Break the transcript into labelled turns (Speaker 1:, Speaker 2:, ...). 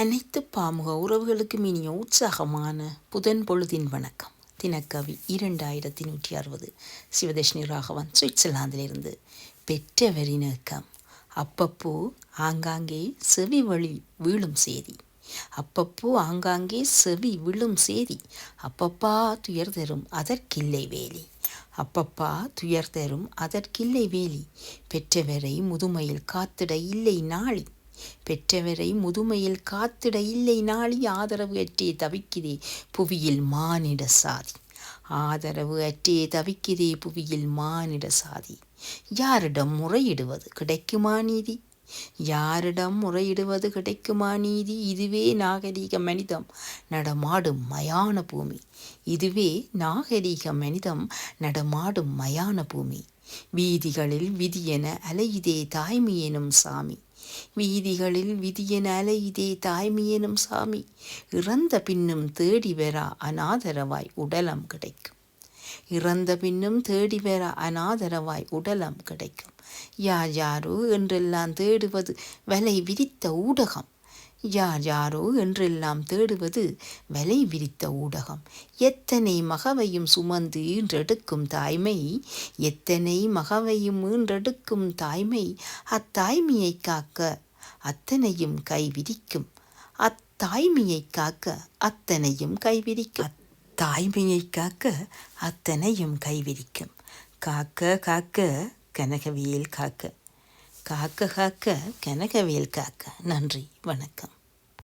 Speaker 1: அனைத்து பாமுக உறவுகளுக்கும் இனிய உற்சாகமான புதன் பொழுதின் வணக்கம். தினக்கவி இரண்டாயிரத்தி நூற்றி அறுபது சிவதர்ஷினி ராகவன் சுவிட்சர்லாந்திலிருந்து. பெற்றவரின் இயக்கம் அப்பப்போ ஆங்காங்கே செவி வழி வீழும் செய்தி அப்பப்போ ஆங்காங்கே செவி விழும் சேதி. அப்பப்பா துயர் தரும் அதற்கில்லை வேலி. அப்பப்பா துயர் தரும் அதற்கில்லை வேலி. பெற்றவரை முதுமையில் காத்திட இல்லை நாளி. பெற்றவரை முதுமையில் காத்திட இல்லை நாளி ஆதரவு அற்றே தவிக்குதே புவியில் மானிட சாதி. ஆதரவு அற்றே தவிக்குதே புவியில் மானிட சாதி. யாரிடம் முறையிடுவது கிடைக்குமா நீதி? யாரிடம் முறையிடுவது கிடைக்குமா நீதி? இதுவே நாகரீக மனிதம் நடமாடும் மயான பூமி. இதுவே நாகரீக மனிதம் நடமாடும் மயான பூமி. வீதிகளில் விதியென அலையுதே தாய்மையெனும் சாமி. வீதிகளில் விதியென அலையுதே தாய்மையெனும் சாமி. இறந்த பின்னும் தேடி வரா அநாதரவாய் உடலம் கிடைக்கும். இறந்த பின்னும் தேடி வர அநாதரவாய் உடலம் கிடைக்கும். யார் யாரோ என்றெல்லாம் தேடுவது வலை விரித்த ஊடகம். யார் யாரோ என்றெல்லாம் தேடுவது வலை விரித்த ஊடகம். எத்தனை மகவையும் சுமந்து ஈன்றெடுக்கும் தாய்மை எத்தனை மகவையும் ஈன்றெடுக்கும் தாய்மை அத்தாய்மையை காக்க அத்தனையும் கைவிரிக்கும். அத்தாய்மையை காக்க அத்தனையும் கைவிரிக்கும். தாய்மையை காக்க அத்தனையும் கைவிரிக்கும். காக்க காக்க கனகவியல் காக்க. காக்க காக்க கனகவியல் காக்க. நன்றி வணக்கம்.